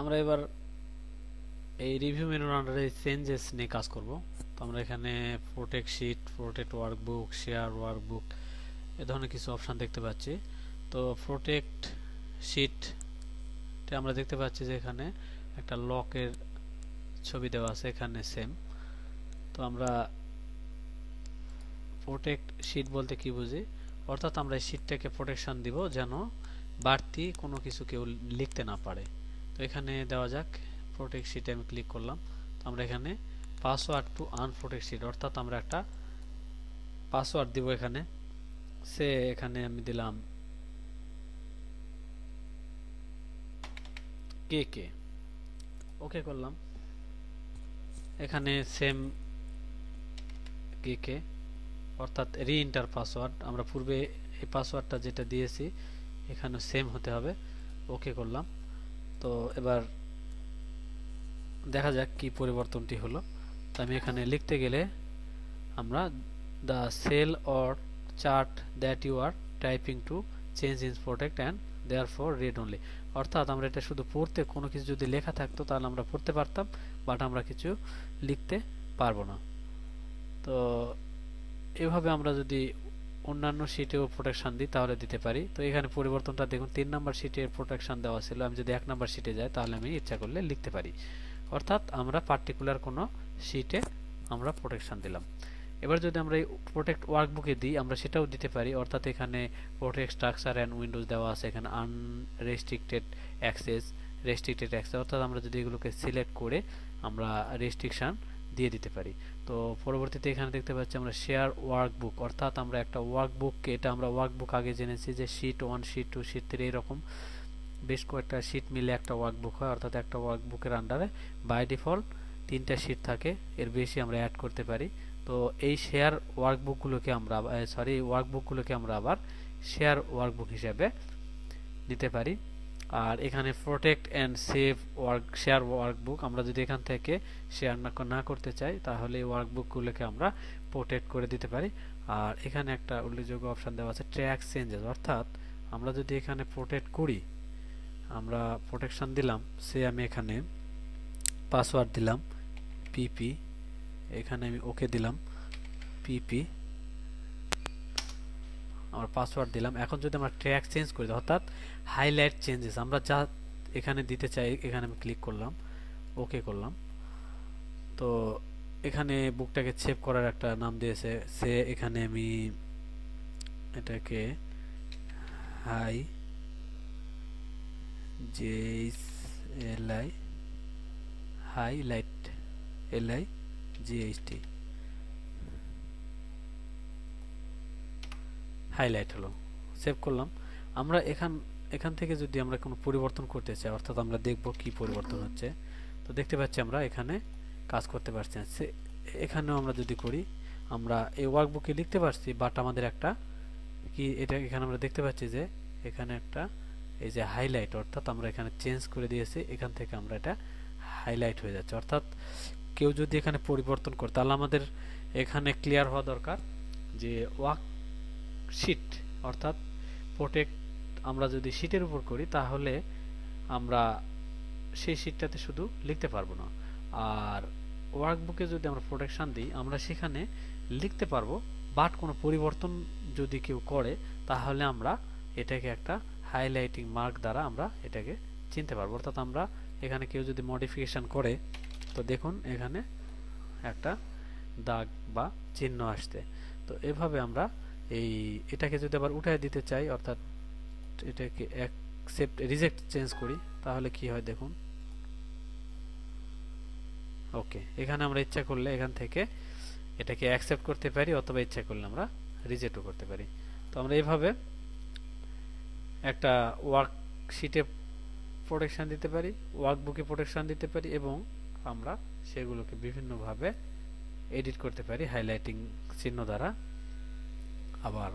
আমরা এবার এই রিভিউ মেনুর আন্ডারে চেঞ্জেস নিয়ে কাজ করব। তো আমরা এখানে protect sheet protect workbook share workbook এ ধরনের কিছু অপশান দেখতে পাচ্ছি। তো প্রোটেক্ট শিট আমরা দেখতে পাচ্ছি যে এখানে একটা লকের ছবি দেওয়া আছে, এখানে সেম তো আমরা প্রোটেক্ট শিট বলতে কি বুঝি? অর্থাৎ আমরা এই শিটটাকে প্রোটেকশন দিব যেন বাড়তি কোনো কিছু কেউ লিখতে না পারে। তো এখানে দেওয়া যাক প্রোটেক্ট শিটে আমি ক্লিক করলাম। তো আমরা এখানে পাসওয়ার্ড টু আনপ্রোটেক্ট শিট অর্থাৎ আমরা একটা পাসওয়ার্ড দিব এখানে। সে এখানে আমি দিলাম কে কে। ওকে করলাম। এখানে সেম কে কে, অর্থাৎ রি ইন্টার পাসওয়ার্ড আমরা পূর্বে এই পাসওয়ার্ডটা যেটা দিয়েছি এখানে সেম হতে হবে। ওকে করলাম। তো এবার দেখা যাক কি পরিবর্তনটি হলো। তো আমি এখানে লিখতে গেলে আমরা the cell or chart that you are typing to change in protect and there for read only অর্থাৎ আমরা এটা শুধু পড়তে কোনো কিছু যদি লেখা থাকতো তাহলে আমরা পড়তে পারতাম বাট আমরা কিছু লিখতে পারব না। তো এভাবে আমরা যদি অন্যান্য শিটেও প্রোটেকশান দিই, তাহলে দিতে পারি। তো এখানে পরিবর্তনটা দেখুন, তিন নাম্বার শিটের প্রোটেকশান দেওয়া ছিল। আমি যদি এক নাম্বার শিটে যাই, তাহলে আমি ইচ্ছা করলে লিখতে পারি। অর্থাৎ আমরা পার্টিকুলার কোনো শিটে আমরা প্রোটেকশান দিলাম। এবার যদি আমরা এই প্রোটেক্ট ওয়ার্কবুকে দিই, আমরা সেটাও দিতে পারি। অর্থাৎ এখানে প্রোটেক্ট স্ট্রাকচার অ্যান্ড উইন্ডোজ দেওয়া আছে, এখানে আনরেস্ট্রিক্টেড অ্যাক্সেস রেস্ট্রিক্টেড অ্যাক্সেস অর্থাৎ আমরা যদি এগুলোকে সিলেক্ট করে আমরা রেস্ট্রিকশান দিয়ে দিতে পারি। তো পরবর্তীতে এখানে দেখতে পাচ্ছি আমরা শেয়ার ওয়ার্কবুক অর্থাৎ আমরা একটা ওয়ার্কবুককে এটা আমরা ওয়ার্কবুক আগে জেনেছি যে sheet one sheet two sheet three এরকম বেশ কয়েকটা শিট মিলে একটা ওয়ার্কবুক হয়, অর্থাৎ একটা ওয়ার্কবুকের আন্ডারে বাই ডিফল্ট তিনটা শিট থাকে, এর বেশি আমরা অ্যাড করতে পারি। তো এই শেয়ার ওয়ার্কবুকগুলোকে আমরা সরি ওয়ার্কবুকগুলোকে আমরা আবার শেয়ার ওয়ার্কবুক হিসেবে নিতে পারি। আর এখানে protect and save work share workbook আমরা যদি এখান থেকে শেয়ার না না করতে চাই, তাহলে এই ওয়ার্কবুকগুলোকে আমরা প্রোটেক্ট করে দিতে পারি। আর এখানে একটা উল্লেখযোগ্য অপশান দেওয়া আছে ট্র্যাক চেঞ্জেস অর্থাৎ আমরা যদি এখানে প্রোটেক্ট করি, আমরা প্রোটেকশন দিলাম, সে আমি এখানে পাসওয়ার্ড দিলাম পিপি এখানে আমি ওকে দিলাম পিপি আমার পাসওয়ার্ড দিলাম। এখন যদি আমরা ট্র্যাক চেঞ্জ করি, অর্থাৎ হাইলাইট চেঞ্জেস আমরা যা এখানে দিতে চাই, এখানে আমি ক্লিক করলাম ওকে করলাম। তো এখানে বুকটাকে সেভ করার একটা নাম দিয়েছে। সে এখানে আমি এটাকে high J L I highlight L I GHT highlight হলো। সেভ করলাম। আমরা এখান এখান থেকে যদি আমরা কোনো পরিবর্তন করতে চাই, অর্থাৎ আমরা দেখব কি পরিবর্তন হচ্ছে, তো দেখতে পাচ্ছি আমরা এখানে কাজ করতে পারছি না। এখানেও আমরা যদি করি, আমরা এই ওয়ার্কবুকে লিখতে পারছি বাট আমাদের একটা কি, এটা এখানে আমরা দেখতে পাচ্ছি যে, এখানে একটা এই যে হাইলাইট অর্থাৎ আমরা এখানে চেঞ্জ করে দিয়েছি, এখান থেকে আমরা এটা হাইলাইট হয়ে যাচ্ছে। অর্থাৎ কেউ যদি এখানে পরিবর্তন করে, তাহলে আমাদের এখানে ক্লিয়ার হওয়া দরকার যে ওয়ার্ক শিট অর্থাৎ প্রোটেক্ট আমরা যদি শিটের উপর করি, তাহলে আমরা সেই শিটটাতে শুধু লিখতে পারব না। আর ওয়ার্কবুকে যদি আমরা প্রোটেকশান দিই, আমরা সেখানে লিখতে পারব বাট কোনো পরিবর্তন যদি কেউ করে, তাহলে আমরা এটাকে একটা হাইলাইটিং মার্ক দ্বারা আমরা এটাকে চিনতে পারব। অর্থাৎ আমরা এখানে কেউ যদি মডিফিকেশান করে, তো দেখুন এখানে একটা দাগ বা চিহ্ন আসতে তো এভাবে আমরা এই এটাকে যদি আবার উঠায় দিতে চাই, অর্থাৎ এটাকে অ্যাকসেপ্ট রিজেক্ট চেঞ্জ করি, তাহলে কি হয় দেখুন? ওকে, এখানে আমরা ইচ্ছা করলে এখান থেকে এটাকে অ্যাকসেপ্ট করতে পারি, অথবা ইচ্ছা করলে আমরা রিজেক্টও করতে পারি। তো আমরা এইভাবে একটা ওয়ার্কশিটে প্রোটেকশান দিতে পারি ওয়ার্কবুকে প্রোটেকশান দিতে পারি, এবং আমরা সেগুলোকে বিভিন্নভাবে এডিট করতে পারি হাইলাইটিং চিহ্ন দ্বারা। আবার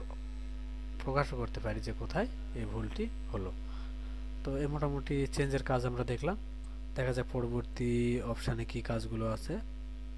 প্রকাশও করতে পারি যে কোথায় এই ভুলটি হলো। তো এই মোটামুটি চেঞ্জের কাজ আমরা দেখলাম। দেখা যায় পরবর্তী অপশানে কি কাজগুলো আছে।